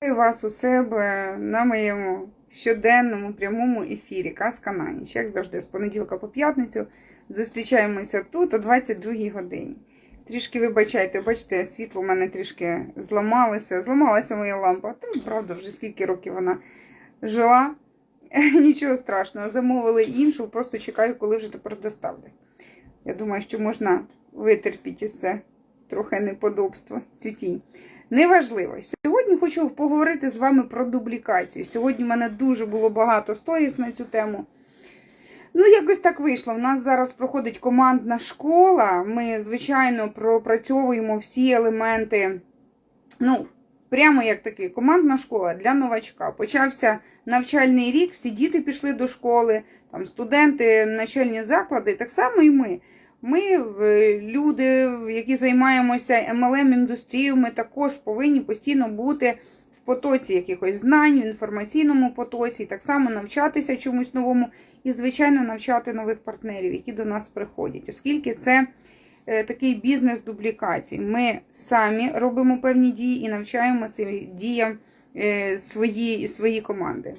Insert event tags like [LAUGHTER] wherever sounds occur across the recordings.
Вас у себе на моєму щоденному прямому ефірі Казка на ніч. Як завжди, з понеділка по п'ятницю зустрічаємося тут о 22 годині. Трішки вибачайте, бачите, світло в мене трішки зламалося. Зламалася моя лампа. Та, правда, вже скільки років вона жила. [LAUGHS] Нічого страшного, замовили іншу, просто чекаю, коли вже тепер доставлять. Я думаю, що можна витерпіти ось це трохи неподобство, цю тінь. Неважливо. Сьогодні хочу поговорити з вами про дублікацію. Сьогодні в мене дуже було багато сторіс на цю тему. Ну, якось так вийшло. У нас зараз проходить командна школа. Ми, звичайно, пропрацьовуємо всі елементи. Ну, прямо як такий командна школа для новачка. Почався навчальний рік, всі діти пішли до школи, там студенти, начальні заклади, так само і ми. Ми, люди, які займаємося MLM індустрією, ми також повинні постійно бути в потоці якихось знань, в інформаційному потоці, так само навчатися чомусь новому і, звичайно, навчати нових партнерів, які до нас приходять, оскільки це е, такий бізнес дублікацій. Ми самі робимо певні дії і навчаємо цим діям е, свої, свої команди.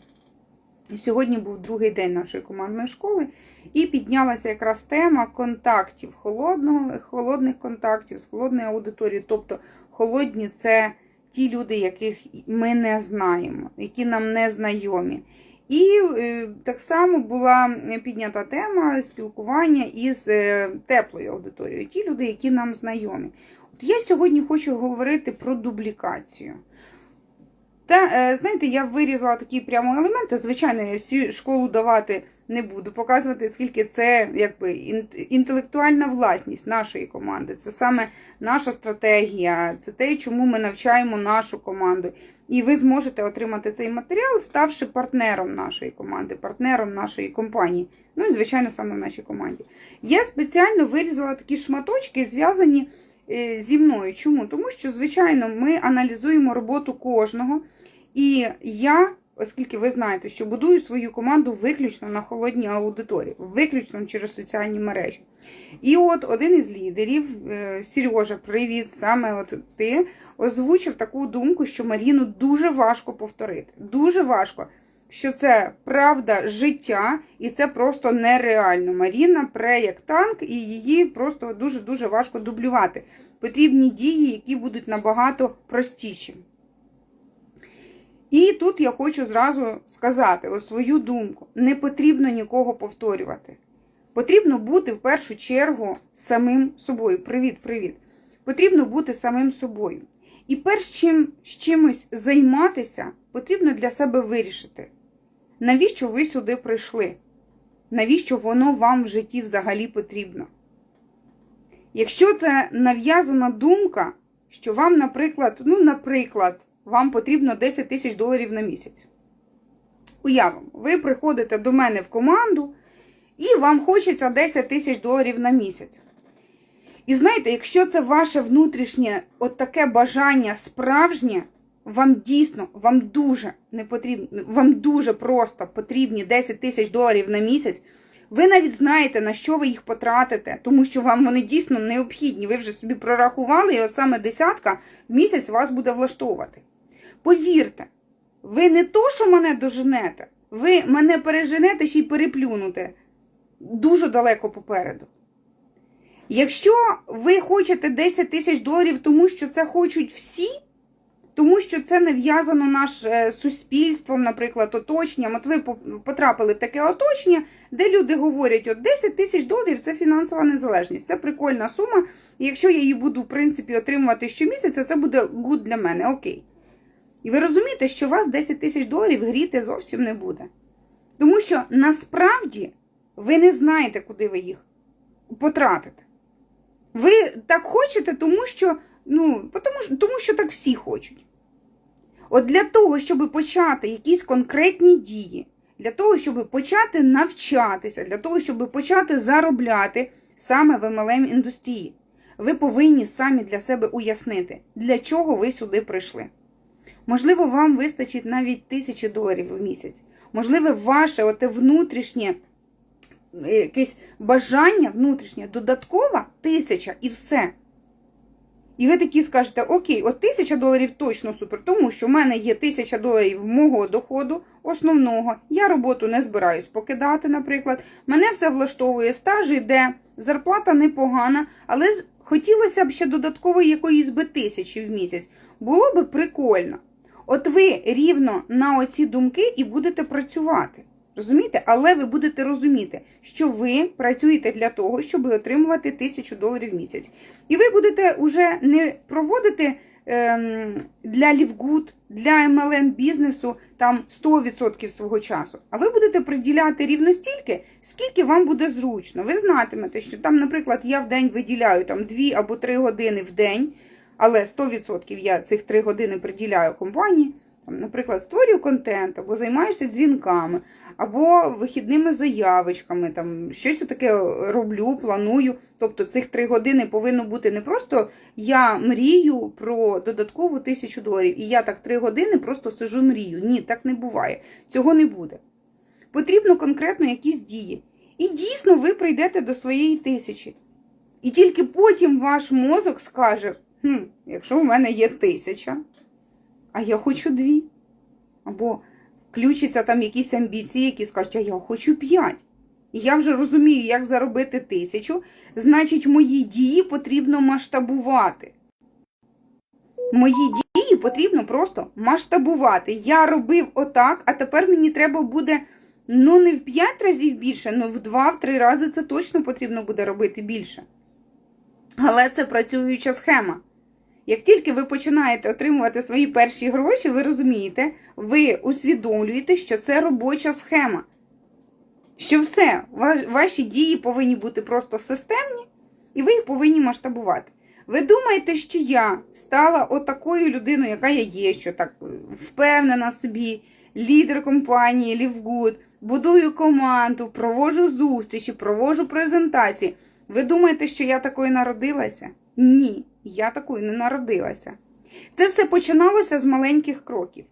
І Сьогодні був другий день нашої командної школи, і піднялася якраз тема контактів, холодного, холодних контактів з холодною аудиторією. Тобто холодні це ті люди, яких ми не знаємо, які нам не знайомі. І е, так само була піднята тема спілкування із е, теплою аудиторією, ті люди, які нам знайомі. От я сьогодні хочу говорити про дублікацію. Та, е, знаєте, я вирізала такі прямо елементи. Звичайно, я всю школу давати не буду, показувати, скільки це якби інтелектуальна власність нашої команди. Це саме наша стратегія, це те, чому ми навчаємо нашу команду. І ви зможете отримати цей матеріал, ставши партнером нашої команди, партнером нашої компанії. Ну і, звичайно, саме в нашій команді. Я спеціально вирізала такі шматочки, зв'язані зі мною. Чому? Тому що, звичайно, ми аналізуємо роботу кожного. І я, оскільки ви знаєте, що будую свою команду виключно на холодній аудиторії, виключно через соціальні мережі. І от один із лідерів, е, Сережа, привіт, саме от ти, озвучив таку думку, що Маріну дуже важко повторити. Дуже важко. Що це правда життя, і це просто нереально. Маріна пре як танк, і її просто дуже-дуже важко дублювати. Потрібні дії, які будуть набагато простіші. І тут я хочу зразу сказати ось свою думку: не потрібно нікого повторювати. Потрібно бути в першу чергу самим собою. Привіт, привіт. Потрібно бути самим собою. І перш чим з чимось займатися, потрібно для себе вирішити, навіщо ви сюди прийшли? Навіщо воно вам в житті взагалі потрібно? Якщо це нав'язана думка, що вам, наприклад, ну, наприклад, вам потрібно 10 тисяч доларів на місяць. Уявимо, ви приходите до мене в команду, і вам хочеться 10 тисяч доларів на місяць. І знаєте, якщо це ваше внутрішнє от таке бажання справжнє, вам дійсно, вам дуже не потрібно, вам дуже просто потрібні 10 тисяч доларів на місяць. Ви навіть знаєте, на що ви їх потратите, тому що вам вони дійсно необхідні. Ви вже собі прорахували, і от саме десятка в місяць вас буде влаштовувати. Повірте, ви не то, що мене доженете, ви мене переженете ще й переплюнете дуже далеко попереду. Якщо ви хочете 10 тисяч доларів, тому що це хочуть всі, тому що це нав'язано наше суспільством, наприклад, оточенням. От ви по- потрапили в таке оточення, де люди говорять, от 10 тисяч доларів це фінансова незалежність. Це прикольна сума. І якщо я її буду, в принципі, отримувати щомісяця, це буде гуд для мене, окей. І ви розумієте, що вас 10 тисяч доларів гріти зовсім не буде. Тому що насправді ви не знаєте, куди ви їх потратите. Ви так хочете, тому що, ну, тому, тому що так всі хочуть. От для того, щоб почати якісь конкретні дії, для того, щоб почати навчатися, для того, щоб почати заробляти саме в MLM індустрії, ви повинні самі для себе уяснити, для чого ви сюди прийшли. Можливо, вам вистачить навіть тисячі доларів в місяць. Можливо, ваше оте внутрішнє е, якесь бажання внутрішнє, додаткова тисяча і все. І ви такі скажете, окей, от тисяча доларів точно супер, тому що в мене є тисяча доларів мого доходу основного. Я роботу не збираюсь покидати, наприклад. Мене все влаштовує стаж йде, зарплата непогана, але хотілося б ще додаткової якоїсь би тисячі в місяць. Було би прикольно. От ви рівно на оці думки і будете працювати. Розумієте? Але ви будете розуміти, що ви працюєте для того, щоб отримувати тисячу доларів в місяць. І ви будете вже не проводити ем, для Лівгуд, для MLM бізнесу там 100% свого часу. А ви будете приділяти рівно стільки, скільки вам буде зручно. Ви знатимете, що там, наприклад, я в день виділяю там 2 або 3 години в день, але 100% я цих 3 години приділяю компанії. Наприклад, створюю контент, або займаюся дзвінками, або вихідними заявочками, там щось таке роблю, планую. Тобто цих три години повинно бути не просто я мрію про додаткову тисячу доларів, і я так три години просто сижу мрію. Ні, так не буває. Цього не буде. Потрібно конкретно якісь дії. І дійсно ви прийдете до своєї тисячі. І тільки потім ваш мозок скаже: хм, якщо в мене є тисяча, а я хочу дві. Або включаться там якісь амбіції, які скажуть, а я хочу п'ять. І я вже розумію, як заробити тисячу, значить, мої дії потрібно масштабувати. Мої дії потрібно просто масштабувати. Я робив отак, а тепер мені треба буде ну не в 5 разів більше, ну в 2-3 рази це точно потрібно буде робити більше. Але це працююча схема. Як тільки ви починаєте отримувати свої перші гроші, ви розумієте, ви усвідомлюєте, що це робоча схема. Що все, ваші дії повинні бути просто системні, і ви їх повинні масштабувати. Ви думаєте, що я стала отакою людиною, яка я є, що так е, впевнена собі, лідер компанії Лівгуд, будую команду, провожу зустрічі, провожу презентації. Ви думаєте, що я такою народилася? Ні, я такою не народилася. Це все починалося з маленьких кроків.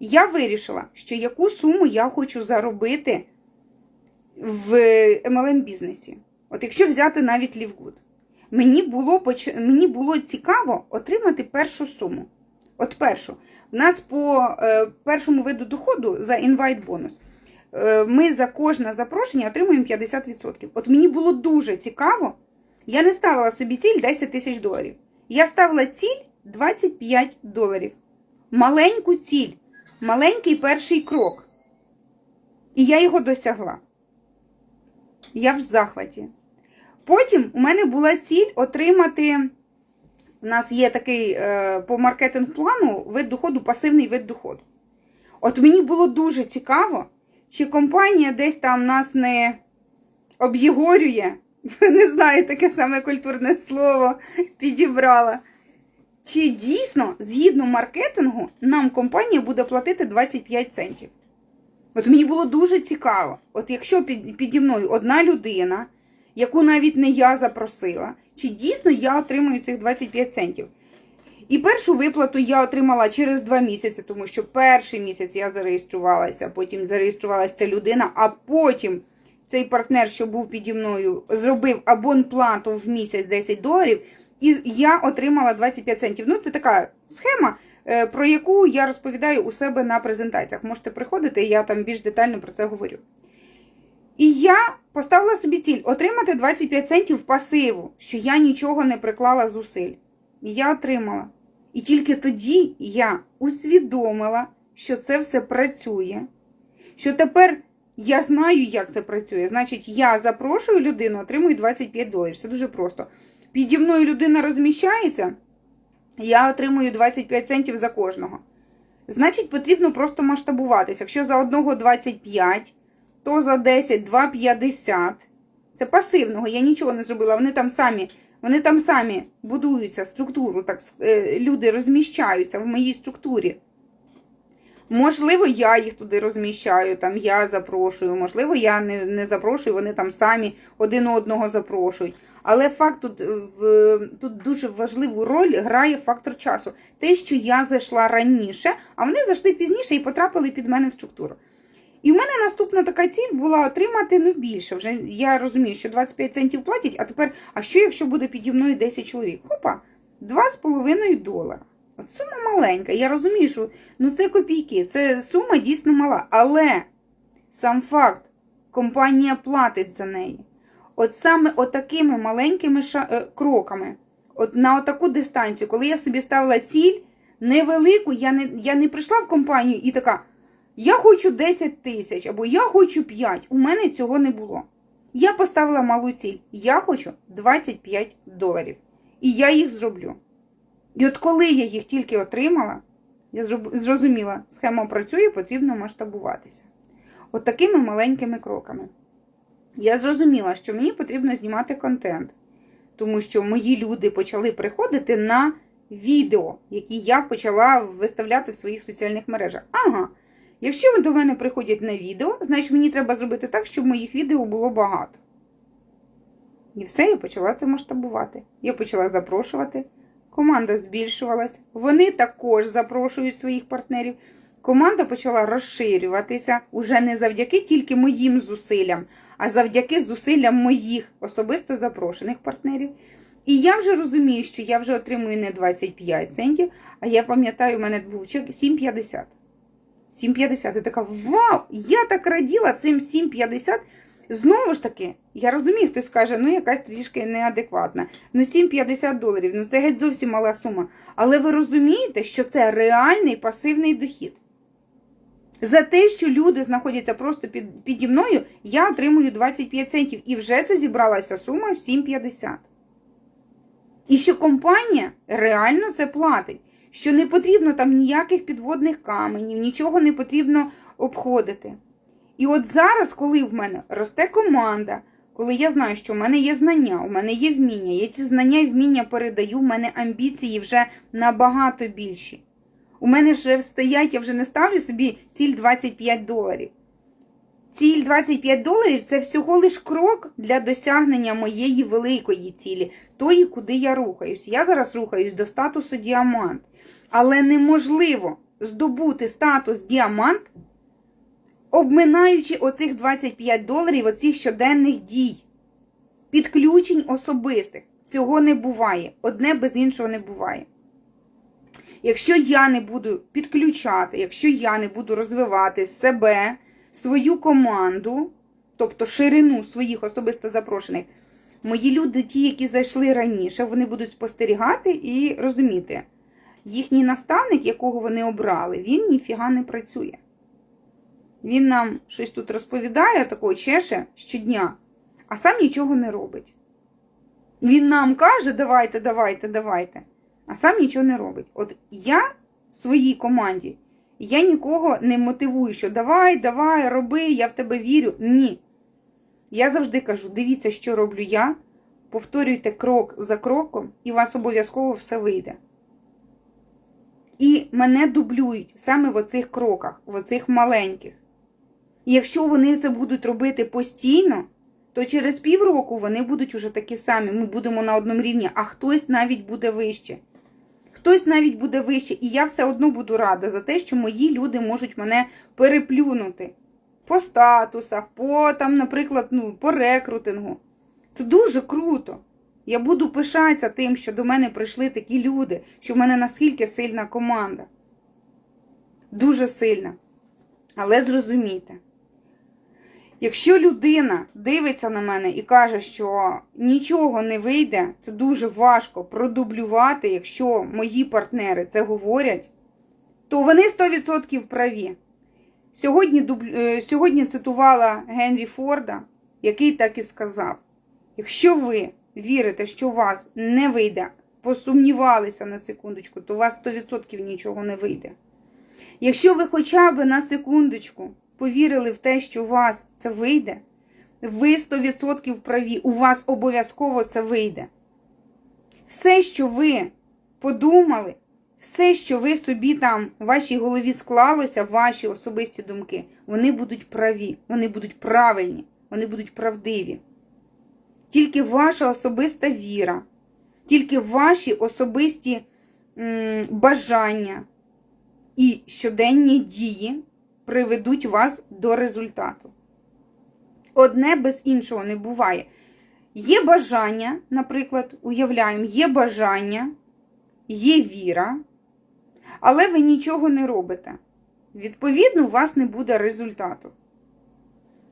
Я вирішила, що яку суму я хочу заробити в MLM бізнесі. От якщо взяти навіть Лівгуд, мені було, мені було цікаво отримати першу суму. От першу. У нас по е, першому виду доходу за інвайт бонус. Е, Ми за кожне запрошення отримуємо 50%. От мені було дуже цікаво. Я не ставила собі ціль 10 тисяч доларів. Я ставила ціль 25 доларів. Маленьку ціль, маленький перший крок. І я його досягла. Я в захваті. Потім у мене була ціль отримати. У нас є такий е, по маркетинг-плану вид доходу, пасивний вид доходу. От мені було дуже цікаво, чи компанія десь там нас не об'єгорює, [LAUGHS] не знаю, таке саме культурне слово підібрала. Чи дійсно, згідно маркетингу, нам компанія буде платити 25 центів? От мені було дуже цікаво. От якщо під, піді мною одна людина, яку навіть не я запросила, чи дійсно я отримую цих 25 центів? І першу виплату я отримала через два місяці, тому що перший місяць я зареєструвалася, потім зареєструвалася ця людина, а потім цей партнер, що був піді мною, зробив абонплату в місяць 10 доларів, і я отримала 25 центів. Ну, це така схема, е, про яку я розповідаю у себе на презентаціях. Можете приходити, я там більш детально про це говорю. І я поставила собі ціль отримати 25 центів пасиву, що я нічого не приклала зусиль. І я отримала. І тільки тоді я усвідомила, що це все працює. Що тепер я знаю, як це працює. Значить, я запрошую людину, отримую 25 доларів. Все дуже просто. Піді мною людина розміщається, я отримую 25 центів за кожного. Значить, потрібно просто масштабуватися. Якщо за одного 25, то за 10 2,50. Це пасивного, я нічого не зробила. Вони там самі, вони там самі будуються структуру, так е, люди розміщаються в моїй структурі. Можливо, я їх туди розміщаю, там я запрошую, можливо, я не, не запрошую, вони там самі один одного запрошують. Але факт тут, е, в, тут дуже важливу роль грає фактор часу. Те, що я зайшла раніше, а вони зайшли пізніше і потрапили під мене в структуру. І в мене наступна така ціль була отримати ну більше. Вже я розумію, що 25 центів платять, а тепер, а що якщо буде піді мною 10 чоловік? Хопа, 2,5 долара. От сума маленька. Я розумію, що ну це копійки, це сума дійсно мала. Але сам факт, компанія платить за неї. От саме отакими маленькими ша- е, кроками, от на отаку дистанцію, коли я собі ставила ціль невелику, я не, я не прийшла в компанію і така, я хочу 10 тисяч або я хочу 5. У мене цього не було. Я поставила малу ціль. Я хочу 25 доларів. І я їх зроблю. І от коли я їх тільки отримала, я зрозуміла, схема працює, потрібно масштабуватися. От такими маленькими кроками. Я зрозуміла, що мені потрібно знімати контент, тому що мої люди почали приходити на відео, які я почала виставляти в своїх соціальних мережах. Ага, якщо вони до мене приходять на відео, значить мені треба зробити так, щоб моїх відео було багато. І все, я почала це масштабувати. Я почала запрошувати. Команда збільшувалась. Вони також запрошують своїх партнерів. Команда почала розширюватися уже не завдяки тільки моїм зусиллям, а завдяки зусиллям моїх особисто запрошених партнерів. І я вже розумію, що я вже отримую не 25 центів, а я пам'ятаю, у мене був чек 7,50. 7,50. Я така, вау! Я так раділа цим 7,50. Знову ж таки, я розумію, хтось скаже, ну якась трішки неадекватна. Ну 7,50 доларів, ну це геть зовсім мала сума. Але ви розумієте, що це реальний пасивний дохід. За те, що люди знаходяться просто під, піді мною, я отримую 25 центів. І вже це зібралася сума в 7,50. І що компанія реально це платить. Що не потрібно там ніяких підводних каменів, нічого не потрібно обходити. І от зараз, коли в мене росте команда, коли я знаю, що в мене є знання, у мене є вміння, я ці знання і вміння передаю, в мене амбіції вже набагато більші. У мене вже стоять, я вже не ставлю собі ціль 25 доларів. Ціль 25 доларів це всього лиш крок для досягнення моєї великої цілі, тої, куди я рухаюсь. Я зараз рухаюсь до статусу діамант. Але неможливо здобути статус діамант, обминаючи оцих 25 доларів, оцих щоденних дій, підключень особистих. Цього не буває. Одне без іншого не буває. Якщо я не буду підключати, якщо я не буду розвивати себе, свою команду, тобто ширину своїх особисто запрошених, мої люди, ті, які зайшли раніше, вони будуть спостерігати і розуміти, їхній наставник, якого вони обрали, він ніфіга не працює. Він нам щось тут розповідає, такого чеше щодня, а сам нічого не робить. Він нам каже, давайте, давайте, давайте, а сам нічого не робить. От я в своїй команді, я нікого не мотивую, що давай, давай, роби, я в тебе вірю. Ні. Я завжди кажу: дивіться, що роблю я, повторюйте крок за кроком, і у вас обов'язково все вийде. І мене дублюють саме в оцих кроках, в оцих маленьких. І якщо вони це будуть робити постійно, то через півроку вони будуть уже такі самі. Ми будемо на одному рівні, а хтось навіть буде вище. Хтось навіть буде вище, і я все одно буду рада за те, що мої люди можуть мене переплюнути по статусах, по там, наприклад, ну, по рекрутингу. Це дуже круто. Я буду пишатися тим, що до мене прийшли такі люди, що в мене наскільки сильна команда. Дуже сильна. Але зрозумійте, якщо людина дивиться на мене і каже, що нічого не вийде, це дуже важко продублювати, якщо мої партнери це говорять, то вони 100% праві. Сьогодні, е, сьогодні цитувала Генрі Форда, який так і сказав: якщо ви вірите, що у вас не вийде, посумнівалися на секундочку, то у вас 100% нічого не вийде. Якщо ви хоча б на секундочку повірили в те, що у вас це вийде, ви 100% праві, у вас обов'язково це вийде. Все, що ви подумали, все, що ви собі там у вашій голові склалося, ваші особисті думки, вони будуть праві, вони будуть правильні, вони будуть правдиві. Тільки ваша особиста віра, тільки ваші особисті м, бажання і щоденні дії приведуть вас до результату. Одне без іншого не буває. Є бажання, наприклад, уявляємо, є бажання є віра, але ви нічого не робите. Відповідно, у вас не буде результату.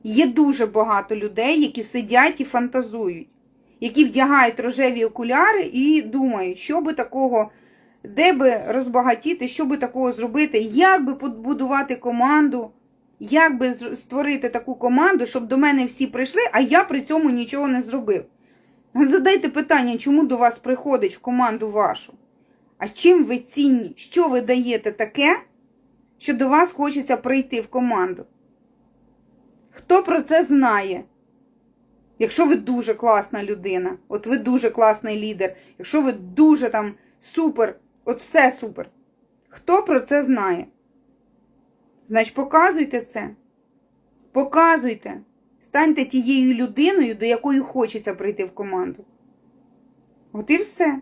Є дуже багато людей, які сидять і фантазують, які вдягають рожеві окуляри і думають, що би такого, де би розбагатіти, що би такого зробити, як би побудувати команду, як би створити таку команду, щоб до мене всі прийшли, а я при цьому нічого не зробив. Задайте питання, чому до вас приходить в команду вашу? А чим ви цінні? Що ви даєте таке, що до вас хочеться прийти в команду? Хто про це знає? Якщо ви дуже класна людина, от ви дуже класний лідер, якщо ви дуже там супер, от все супер. Хто про це знає? Значить, показуйте це. Показуйте. Станьте тією людиною, до якої хочеться прийти в команду. От і все.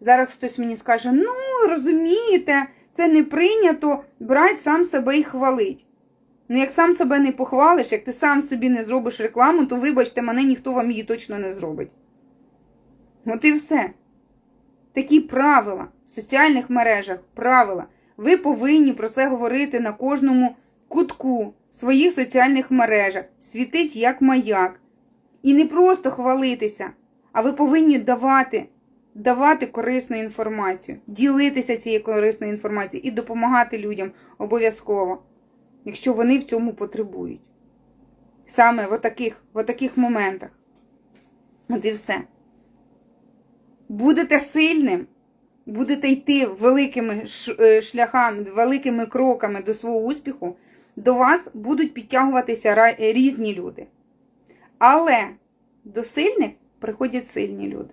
Зараз хтось мені скаже: ну, розумієте, це не прийнято брати сам себе і хвалить. Ну, як сам себе не похвалиш, як ти сам собі не зробиш рекламу, то вибачте, мене ніхто вам її точно не зробить. От і все. Такі правила в соціальних мережах, правила. Ви повинні про це говорити на кожному кутку своїх соціальних мережах, світить як маяк. І не просто хвалитися, а ви повинні давати, давати корисну інформацію, ділитися цією корисною інформацією і допомагати людям обов'язково, якщо вони в цьому потребують. Саме в таких, в таких моментах. От і все. Будете сильним, будете йти великими е, шляхами, великими кроками до свого успіху, до вас будуть підтягуватися е, різні люди. Але до сильних приходять сильні люди.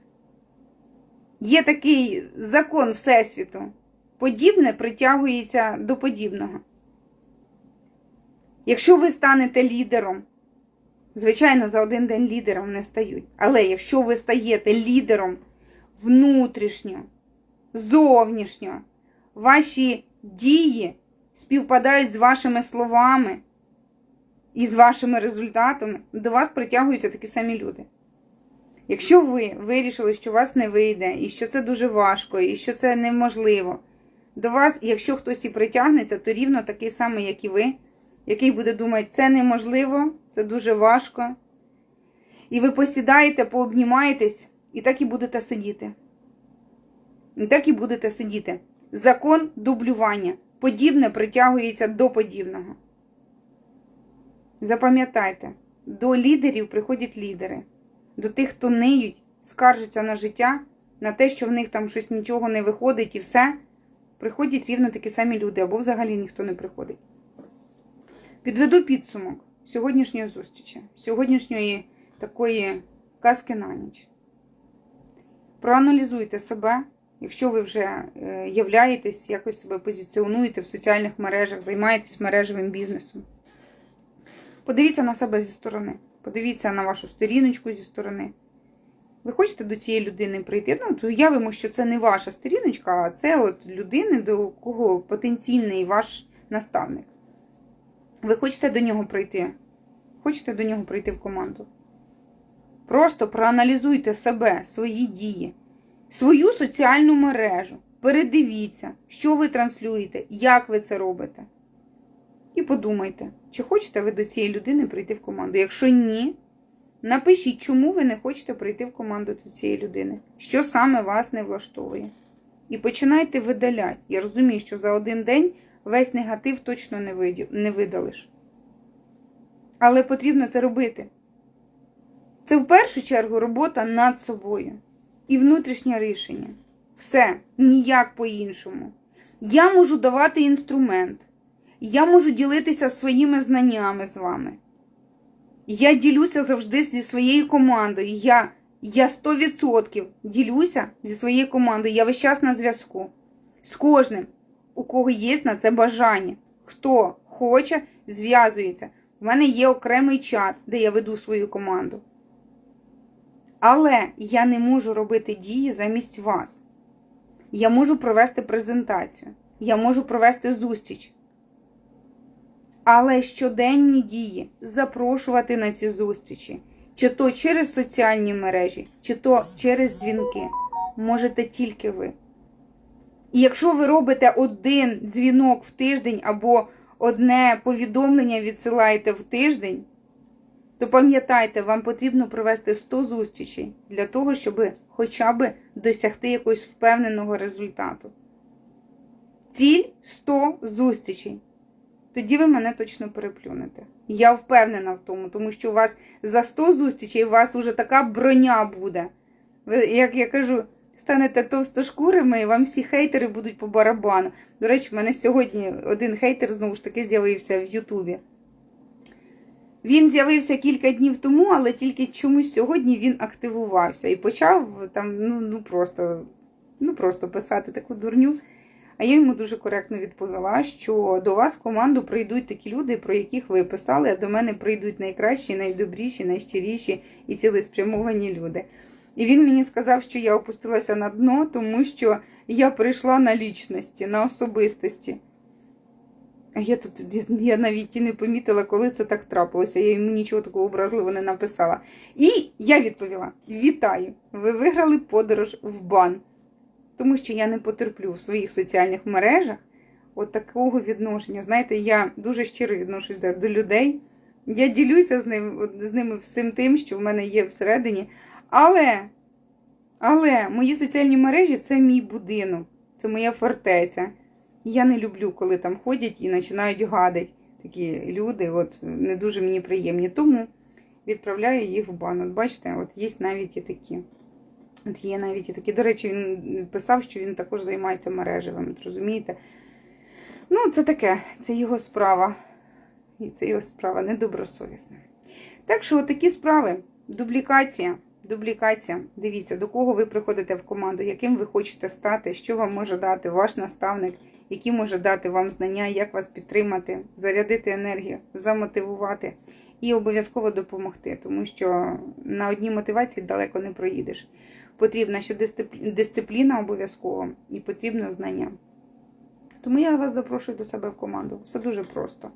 Є такий закон Всесвіту. Подібне притягується до подібного. Якщо ви станете лідером, звичайно, за один день лідером не стають. Але якщо ви стаєте лідером внутрішньо, зовнішньо, ваші дії співпадають з вашими словами і з вашими результатами, до вас притягуються такі самі люди. Якщо ви вирішили, що у вас не вийде, і що це дуже важко, і що це неможливо, до вас, якщо хтось і притягнеться, то рівно такий самий, як і ви, який буде думати, це неможливо, це дуже важко. І ви посідаєте, пообнімаєтесь, і так і будете сидіти. Так і будете сидіти. Закон дублювання. Подібне притягується до подібного. Запам'ятайте, до лідерів приходять лідери. До тих, хто ниють, скаржаться на життя, на те, що в них там щось нічого не виходить і все, приходять рівно такі самі люди, або взагалі ніхто не приходить. Підведу підсумок сьогоднішньої зустрічі, сьогоднішньої такої казки на ніч. Проаналізуйте себе, якщо ви вже е, являєтесь, якось себе позиціонуєте в соціальних мережах, займаєтесь мережевим бізнесом. Подивіться на себе зі сторони. Подивіться на вашу сторіночку зі сторони. Ви хочете до цієї людини прийти? Ну, то уявимо, що це не ваша сторіночка, а це от людини, до кого потенційний ваш наставник. Ви хочете до нього прийти? Хочете до нього прийти в команду? Просто проаналізуйте себе, свої дії, свою соціальну мережу. Передивіться, що ви транслюєте, як ви це робите. І подумайте, чи хочете ви до цієї людини прийти в команду. Якщо ні, напишіть, чому ви не хочете прийти в команду до цієї людини, що саме вас не влаштовує. І починайте видаляти. Я розумію, що за один день весь негатив точно не, видалиш. Але потрібно це робити. Це в першу чергу робота над собою і внутрішнє рішення. Все, ніяк по-іншому. Я можу давати інструмент. Я можу ділитися своїми знаннями з вами. Я ділюся завжди зі своєю командою. Я, я 100% ділюся зі своєю командою. Я весь час на зв'язку. З кожним, у кого є на це бажання. Хто хоче, зв'язується. У мене є окремий чат, де я веду свою команду. Але я не можу робити дії замість вас. Я можу провести презентацію, я можу провести зустріч. Але щоденні дії запрошувати на ці зустрічі, чи то через соціальні мережі, чи то через дзвінки, можете тільки ви. І якщо ви робите один дзвінок в тиждень або одне повідомлення відсилаєте в тиждень, то пам'ятайте, вам потрібно провести 100 зустрічей для того, щоб хоча б досягти якогось впевненого результату. Ціль 100 зустрічей. Тоді ви мене точно переплюнете. Я впевнена в тому, тому що у вас за 100 зустрічей у вас уже така броня буде. Ви, як я кажу, станете товстошкурими і вам всі хейтери будуть по барабану. До речі, в мене сьогодні один хейтер знову ж таки з'явився в Ютубі. Він з'явився кілька днів тому, але тільки чомусь сьогодні він активувався і почав там, ну, ну просто, ну просто писати таку дурню. А я йому дуже коректно відповіла, що до вас в команду прийдуть такі люди, про яких ви писали, а до мене прийдуть найкращі, найдобріші, найщиріші і цілеспрямовані люди. І він мені сказав, що я опустилася на дно, тому що я прийшла на лічності, на особистості. Я тут я навіть і не помітила, коли це так трапилося. Я йому нічого такого образливого не написала. І я відповіла: Вітаю! Ви виграли подорож в бан. Тому що я не потерплю в своїх соціальних мережах от такого відношення. Знаєте, я дуже щиро відношуся до людей. Я ділюся з ним, з ними всім тим, що в мене є всередині. Але, але мої соціальні мережі це мій будинок, це моя фортеця. Я не люблю, коли там ходять і починають гадати такі люди, от не дуже мені приємні. Тому відправляю їх в бан. От бачите, от є навіть і такі. От є навіть і такі. До речі, він писав, що він також займається мережевим, розумієте? Ну, це таке, це його справа. І це його справа недобросовісна. Так що, такі справи. Дублікація. Дублікація. Дивіться, до кого ви приходите в команду, яким ви хочете стати, що вам може дати ваш наставник, які може дати вам знання, як вас підтримати, зарядити енергію, замотивувати і обов'язково допомогти, тому що на одній мотивації далеко не проїдеш. Потрібна ще дисципліна обов'язково і потрібно знання. Тому я вас запрошую до себе в команду. Все дуже просто.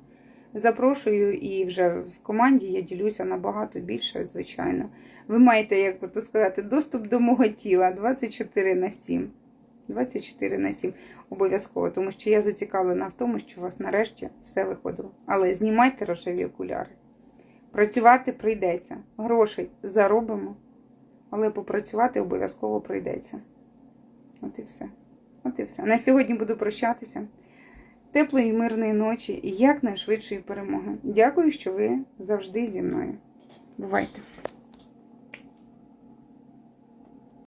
Запрошую і вже в команді я ділюся набагато більше, звичайно. Ви маєте, як то сказати, доступ до мого тіла 24 на 7. 24 на 7 обов'язково, тому що я зацікавлена в тому, що у вас нарешті все виходило. Але знімайте рожеві окуляри. Працювати прийдеться. Грошей заробимо, але попрацювати обов'язково прийдеться. От і все. От і все. На сьогодні буду прощатися. Теплої, мирної ночі і якнайшвидшої перемоги. Дякую, що ви завжди зі мною. Бувайте!